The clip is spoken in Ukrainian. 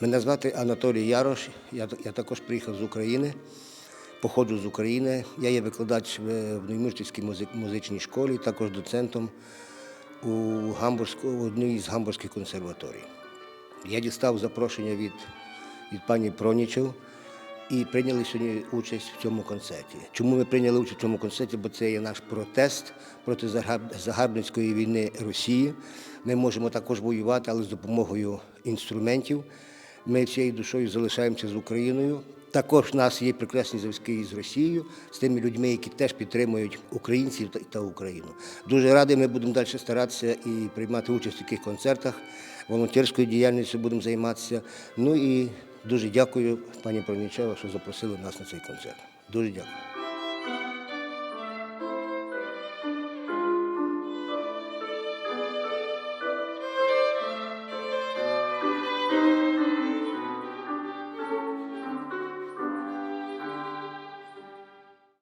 Мене звати Анатолій Ярош. Я, я також приїхав з України. Походжу з України. Я є викладач в Неймирчівській музичній школі, також доцентом у, одній з гамбурзьких консерваторій. Я дістав запрошення від, від пані Пронічев і прийняли сьогодні участь в цьому концерті. Чому ми прийняли участь в цьому концерті? Бо це є наш протест проти загарбницької війни Росії. Ми можемо також воювати, але з допомогою інструментів. Ми всією душою залишаємося з Україною. Також в нас є прекрасні зв'язки з Росією, з тими людьми, які теж підтримують українців та- та Україну. Дуже радий, ми будемо далі старатися і приймати участь в таких концертах. Волонтерською діяльністю будемо займатися. Ну і дуже дякую пані Пронічева, що запросили нас на цей концерт. Дуже дякую.